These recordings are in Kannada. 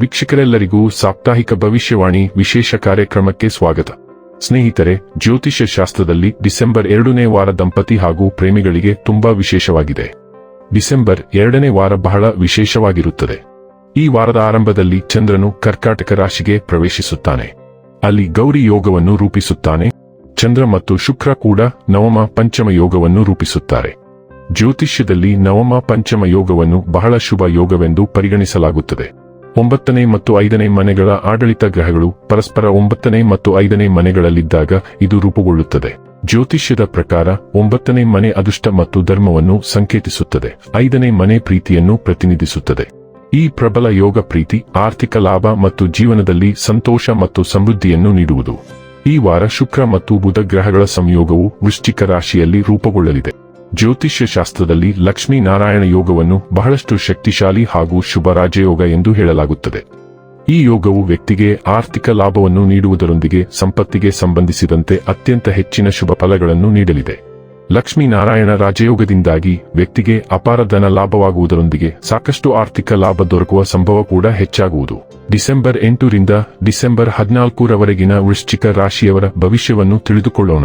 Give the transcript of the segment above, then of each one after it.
ವೀಕ್ಷಕರೆಲ್ಲರಿಗೂ ಸಾಪ್ತಾಹಿಕ ಭವಿಷ್ಯವಾಣಿ ವಿಶೇಷ ಕಾರ್ಯಕ್ರಮಕ್ಕೆ ಸ್ವಾಗತ. ಸ್ನೇಹಿತರೆ, ಜ್ಯೋತಿಷ್ಯ ಶಾಸ್ತ್ರದಲ್ಲಿ ಡಿಸೆಂಬರ್ ಎರಡನೇ ವಾರ ದಂಪತಿ ಹಾಗೂ ಪ್ರೇಮಿಗಳಿಗೆ ತುಂಬಾ ವಿಶೇಷವಾಗಿದೆ. ಡಿಸೆಂಬರ್ ಎರಡನೇ ವಾರ ಬಹಳ ವಿಶೇಷವಾಗಿರುತ್ತದೆ. ಈ ವಾರದ ಆರಂಭದಲ್ಲಿ ಚಂದ್ರನು ಕರ್ಕಾಟಕ ರಾಶಿಗೆ ಪ್ರವೇಶಿಸುತ್ತಾನೆ. ಅಲ್ಲಿ ಗೌರಿ ಯೋಗವನ್ನು ರೂಪಿಸುತ್ತಾನೆ. ಚಂದ್ರ ಮತ್ತು ಶುಕ್ರ ಕೂಡ ನವಮ ಪಂಚಮ ಯೋಗವನ್ನು ರೂಪಿಸುತ್ತಾರೆ. ಜ್ಯೋತಿಷ್ಯದಲ್ಲಿ ನವಮ ಪಂಚಮ ಯೋಗವನ್ನು ಬಹಳ ಶುಭ ಯೋಗವೆಂದು ಪರಿಗಣಿಸಲಾಗುತ್ತದೆ. ಒಂಬತ್ತನೇ ಮತ್ತು ಐದನೇ ಮನೆಗಳ ಆಡಳಿತ ಗ್ರಹಗಳು ಪರಸ್ಪರ ಒಂಬತ್ತನೇ ಮತ್ತು ಐದನೇ ಮನೆಗಳಲ್ಲಿದ್ದಾಗ ಇದು ರೂಪುಗೊಳ್ಳುತ್ತದೆ. ಜ್ಯೋತಿಷ್ಯದ ಪ್ರಕಾರ ಒಂಬತ್ತನೇ ಮನೆ ಅದೃಷ್ಟ ಮತ್ತು ಧರ್ಮವನ್ನು ಸಂಕೇತಿಸುತ್ತದೆ. ಐದನೇ ಮನೆ ಪ್ರೀತಿಯನ್ನು ಪ್ರತಿನಿಧಿಸುತ್ತದೆ. ಈ ಪ್ರಬಲ ಯೋಗ ಪ್ರೀತಿ ಆರ್ಥಿಕ ಲಾಭ ಮತ್ತು ಜೀವನದಲ್ಲಿ ಸಂತೋಷ ಮತ್ತು ಸಮೃದ್ಧಿಯನ್ನು ನೀಡುವುದು. ಈ ವಾರ ಶುಕ್ರ ಮತ್ತು ಬುಧ ಗ್ರಹಗಳ ಸಂಯೋಗವು ವೃಶ್ಚಿಕ ರಾಶಿಯಲ್ಲಿ ರೂಪುಗೊಳ್ಳಲಿದೆ. ಜ್ಯೋತಿಷ್ಯ ಶಾಸ್ತ್ರದಲ್ಲಿ ಲಕ್ಷ್ಮೀ ನಾರಾಯಣ ಯೋಗವನ್ನು ಬಹಳಷ್ಟು ಶಕ್ತಿಶಾಲಿ ಹಾಗೂ ಶುಭ ರಾಜಯೋಗ ಎಂದು ಹೇಳಲಾಗುತ್ತದೆ. ಈ ಯೋಗವು ವ್ಯಕ್ತಿಗೆ ಆರ್ಥಿಕ ಲಾಭವನ್ನು ನೀಡುವುದರೊಂದಿಗೆ ಸಂಪತ್ತಿಗೆ ಸಂಬಂಧಿಸಿದಂತೆ ಅತ್ಯಂತ ಹೆಚ್ಚಿನ ಶುಭ ಫಲಗಳನ್ನು ನೀಡಲಿದೆ. ಲಕ್ಷ್ಮೀನಾರಾಯಣ ರಾಜಯೋಗದಿಂದಾಗಿ ವ್ಯಕ್ತಿಗೆ ಅಪಾರ ಧನ ಲಾಭವಾಗುವುದರೊಂದಿಗೆ ಸಾಕಷ್ಟು ಆರ್ಥಿಕ ಲಾಭ ದೊರಕುವ ಸಂಭವ ಕೂಡ ಹೆಚ್ಚಾಗುವುದು. ಡಿಸೆಂಬರ್ ಎಂಟರಿಂದ ಡಿಸೆಂಬರ್ ಹದಿನಾಲ್ಕರವರೆಗಿನ ವೃಶ್ಚಿಕ ರಾಶಿಯವರ ಭವಿಷ್ಯವನ್ನು ತಿಳಿದುಕೊಳ್ಳೋಣ.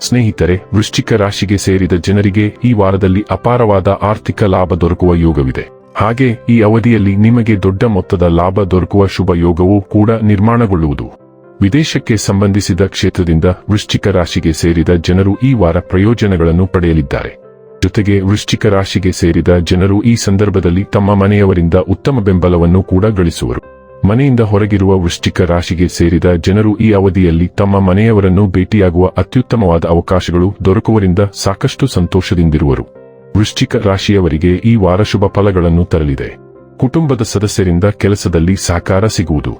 ಸ್ನೇಹಿತರೆ, ವೃಶ್ಚಿಕ ರಾಶಿಗೆ ಸೇರಿದ ಜನರಿಗೆ ಈ ವಾರದಲ್ಲಿ ಅಪಾರವಾದ ಆರ್ಥಿಕ ಲಾಭ ದೊರಕುವ ಯೋಗವಿದೆ. ಹಾಗೆ, ಈ ಅವಧಿಯಲ್ಲಿ ನಿಮಗೆ ದೊಡ್ಡ ಮೊತ್ತದ ಲಾಭ ದೊರಕುವ ಶುಭ ಯೋಗವೂ ಕೂಡ ನಿರ್ಮಾಣಗೊಳ್ಳುವುದು. ವಿದೇಶಕ್ಕೆ ಸಂಬಂಧಿಸಿದ ಕ್ಷೇತ್ರದಿಂದ ವೃಶ್ಚಿಕ ರಾಶಿಗೆ ಸೇರಿದ ಜನರು ಈ ವಾರ ಪ್ರಯೋಜನಗಳನ್ನು ಪಡೆಯಲಿದ್ದಾರೆ. ಜೊತೆಗೆ, ವೃಶ್ಚಿಕ ರಾಶಿಗೆ ಸೇರಿದ ಜನರು ಈ ಸಂದರ್ಭದಲ್ಲಿ ತಮ್ಮ ಮನೆಯವರಿಂದ ಉತ್ತಮ ಬೆಂಬಲವನ್ನು ಕೂಡ ಗಳಿಸುವರು. ಮನೆಯಿಂದ ಹೊರಗಿರುವ ವೃಶ್ಚಿಕ ರಾಶಿಗೆ ಸೇರಿದ ಜನರು ಈ ಅವಧಿಯಲ್ಲಿ ತಮ್ಮ ಮನೆಯವರನ್ನು ಭೇಟಿಯಾಗುವ ಅತ್ಯುತ್ತಮವಾದ ಅವಕಾಶಗಳು ದೊರಕುವರಿಂದ ಸಾಕಷ್ಟು ಸಂತೋಷದಿಂದಿರುವರು. ವೃಶ್ಚಿಕ ರಾಶಿಯವರಿಗೆ ಈ ವಾರ ಶುಭ ಫಲಗಳನ್ನು ತರಲಿದೆ. ಕುಟುಂಬದ ಸದಸ್ಯರಿಂದ ಕೆಲಸದಲ್ಲಿ ಸಹಕಾರ ಸಿಗುವುದು.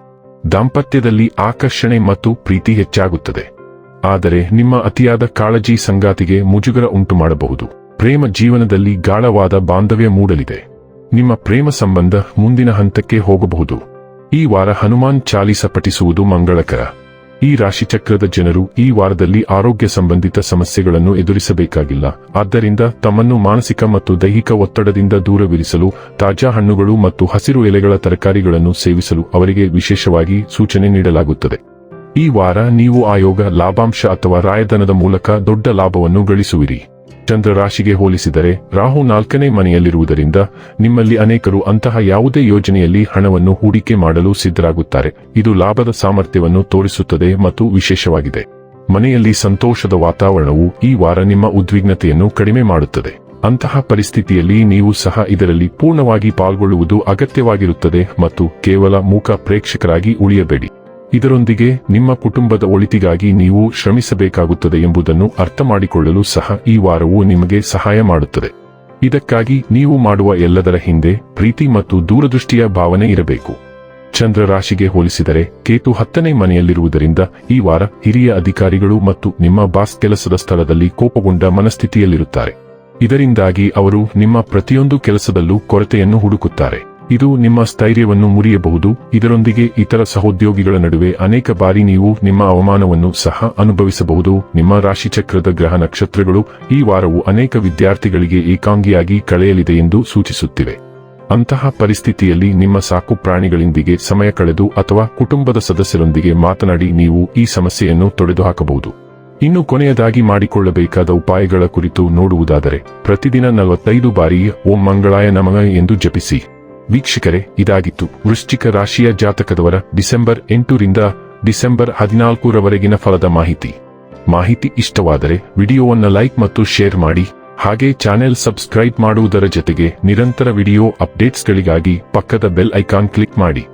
ದಾಂಪತ್ಯದಲ್ಲಿ ಆಕರ್ಷಣೆ ಮತ್ತು ಪ್ರೀತಿ ಹೆಚ್ಚಾಗುತ್ತದೆ. ಆದರೆ ನಿಮ್ಮ ಅತಿಯಾದ ಕಾಳಜಿ ಸಂಗಾತಿಗೆ ಮುಜುಗರ ಉಂಟು ಮಾಡಬಹುದು. ಪ್ರೇಮ ಜೀವನದಲ್ಲಿ ಗಾಳವಾದ ಬಾಂಧವ್ಯ ಮೂಡಲಿದೆ. ನಿಮ್ಮ ಪ್ರೇಮ ಸಂಬಂಧ ಮುಂದಿನ ಹಂತಕ್ಕೆ ಹೋಗಬಹುದು. ಈ ವಾರ ಹನುಮಾನ್ ಚಾಲಿಸ ಪಠಿಸುವುದು ಮಂಗಳಕರ. ಈ ರಾಶಿಚಕ್ರದ ಜನರು ಈ ವಾರದಲ್ಲಿ ಆರೋಗ್ಯ ಸಂಬಂಧಿತ ಸಮಸ್ಯೆಗಳನ್ನು ಎದುರಿಸಬೇಕಾಗಿಲ್ಲ. ಆದ್ದರಿಂದ ತಮ್ಮನ್ನು ಮಾನಸಿಕ ಮತ್ತು ದೈಹಿಕ ಒತ್ತಡದಿಂದ ದೂರವಿರಿಸಲು, ತಾಜಾ ಹಣ್ಣುಗಳು ಮತ್ತು ಹಸಿರು ಎಲೆಗಳ ತರಕಾರಿಗಳನ್ನು ಸೇವಿಸಲು ಅವರಿಗೆ ವಿಶೇಷವಾಗಿ ಸೂಚನೆ ನೀಡಲಾಗುತ್ತದೆ. ಈ ವಾರ ನೀವು ಆಯೋಗ, ಲಾಭಾಂಶ ಅಥವಾ ರಾಯಧನದ ಮೂಲಕ ದೊಡ್ಡ ಲಾಭವನ್ನು ಗಳಿಸುವಿರಿ. ಚಂದ್ರ ರಾಶಿಗೆ ಹೋಲಿಸಿದರೆ ರಾಹು ನಾಲ್ಕನೇ ಮನೆಯಲ್ಲಿರುವುದರಿಂದ ನಿಮ್ಮಲ್ಲಿ ಅನೇಕರು ಅಂತಹ ಯಾವುದೇ ಯೋಜನೆಯಲ್ಲಿ ಹಣವನ್ನು ಹೂಡಿಕೆ ಮಾಡಲು ಸಿದ್ಧರಾಗುತ್ತಾರೆ. ಇದು ಲಾಭದ ಸಾಮರ್ಥ್ಯವನ್ನು ತೋರಿಸುತ್ತದೆ ಮತ್ತು ವಿಶೇಷವಾಗಿದೆ. ಮನೆಯಲ್ಲಿ ಸಂತೋಷದ ವಾತಾವರಣವು ಈ ವಾರ ನಿಮ್ಮ ಉದ್ವಿಗ್ನತೆಯನ್ನು ಕಡಿಮೆ ಮಾಡುತ್ತದೆ. ಅಂತಹ ಪರಿಸ್ಥಿತಿಯಲ್ಲಿ ನೀವು ಸಹ ಇದರಲ್ಲಿ ಪೂರ್ಣವಾಗಿ ಪಾಲ್ಗೊಳ್ಳುವುದು ಅಗತ್ಯವಾಗಿರುತ್ತದೆ ಮತ್ತು ಕೇವಲ ಮೂಕ ಪ್ರೇಕ್ಷಕರಾಗಿ ಉಳಿಯಬೇಡಿ. ಇದರೊಂದಿಗೆ ನಿಮ್ಮ ಕುಟುಂಬದ ಒಳಿತಿಗಾಗಿ ನೀವು ಶ್ರಮಿಸಬೇಕಾಗುತ್ತದೆ ಎಂಬುದನ್ನು ಅರ್ಥ ಮಾಡಿಕೊಳ್ಳಲು ಸಹ ಈ ವಾರವು ನಿಮಗೆ ಸಹಾಯ ಮಾಡುತ್ತದೆ. ಇದಕ್ಕಾಗಿ ನೀವು ಮಾಡುವ ಎಲ್ಲದರ ಹಿಂದೆ ಪ್ರೀತಿ ಮತ್ತು ದೂರದೃಷ್ಟಿಯ ಭಾವನೆ ಇರಬೇಕು. ಚಂದ್ರ ರಾಶಿಗೆ ಹೋಲಿಸಿದರೆ ಕೇತು ಹತ್ತನೇ ಮನೆಯಲ್ಲಿರುವುದರಿಂದ ಈ ವಾರ ಹಿರಿಯ ಅಧಿಕಾರಿಗಳು ಮತ್ತು ನಿಮ್ಮ ಬಾಸ್ ಕೆಲಸದ ಸ್ಥಳದಲ್ಲಿ ಕೋಪಗೊಂಡ ಮನಸ್ಥಿತಿಯಲ್ಲಿರುತ್ತಾರೆ. ಇದರಿಂದಾಗಿ ಅವರು ನಿಮ್ಮ ಪ್ರತಿಯೊಂದು ಕೆಲಸದಲ್ಲೂ ಕೊರತೆಯನ್ನು ಹುಡುಕುತ್ತಾರೆ. ಇದು ನಿಮ್ಮ ಸ್ಥೈರ್ಯವನ್ನು ಮುರಿಯಬಹುದು. ಇದರೊಂದಿಗೆ ಇತರ ಸಹೋದ್ಯೋಗಿಗಳ ನಡುವೆ ಅನೇಕ ಬಾರಿ ನೀವು ನಿಮ್ಮ ಅವಮಾನವನ್ನು ಸಹ ಅನುಭವಿಸಬಹುದು. ನಿಮ್ಮ ರಾಶಿಚಕ್ರದ ಗ್ರಹ ನಕ್ಷತ್ರಗಳು ಈ ವಾರವು ಅನೇಕ ವಿದ್ಯಾರ್ಥಿಗಳಿಗೆ ಏಕಾಂಗಿಯಾಗಿ ಕಳೆಯಲಿದೆ ಎಂದು ಸೂಚಿಸುತ್ತಿವೆ. ಅಂತಹ ಪರಿಸ್ಥಿತಿಯಲ್ಲಿ ನಿಮ್ಮ ಸಾಕು ಪ್ರಾಣಿಗಳೊಂದಿಗೆ ಸಮಯ ಕಳೆದು ಅಥವಾ ಕುಟುಂಬದ ಸದಸ್ಯರೊಂದಿಗೆ ಮಾತನಾಡಿ ನೀವು ಈ ಸಮಸ್ಯೆಯನ್ನು ತೊಡೆದುಹಾಕಬಹುದು. ಇನ್ನು ಕೊನೆಯದಾಗಿ ಮಾಡಿಕೊಳ್ಳಬೇಕಾದ ಉಪಾಯಗಳ ಕುರಿತು ನೋಡುವುದಾದರೆ, ಪ್ರತಿದಿನ ನಲವತ್ತೈದು ಬಾರಿ ಓಂ ಮಂಗಳಾಯ ನಮಃ ಎಂದು ಜಪಿಸಿ. ವೀಕ್ಷಕರೇ, ಇದಾಗಿತ್ತು. ವೃಶ್ಚಿಕ ರಾಶಿಯ ಜಾತಕದವರ ಡಿಸೆಂಬರ್ ಎಂಟರಿಂದ ಡಿಸೆಂಬರ್ ಹದಿನಾಲ್ಕರವರೆಗಿನ ಫಲದ ಮಾಹಿತಿ. ಮಾಹಿತಿ ಇಷ್ಟವಾದರೆ ವಿಡಿಯೋವನ್ನು ಲೈಕ್ ಮತ್ತು ಶೇರ್ ಮಾಡಿ. ಹಾಗೆ ಚಾನೆಲ್ ಸಬ್ಸ್ಕ್ರೈಬ್ ಮಾಡುವುದರ ಜೊತೆಗೆ ನಿರಂತರ ವಿಡಿಯೋ ಅಪ್ಡೇಟ್ಸ್ಗಳಿಗಾಗಿ ಪಕ್ಕದ ಬೆಲ್ ಐಕಾನ್ ಕ್ಲಿಕ್ ಮಾಡಿ.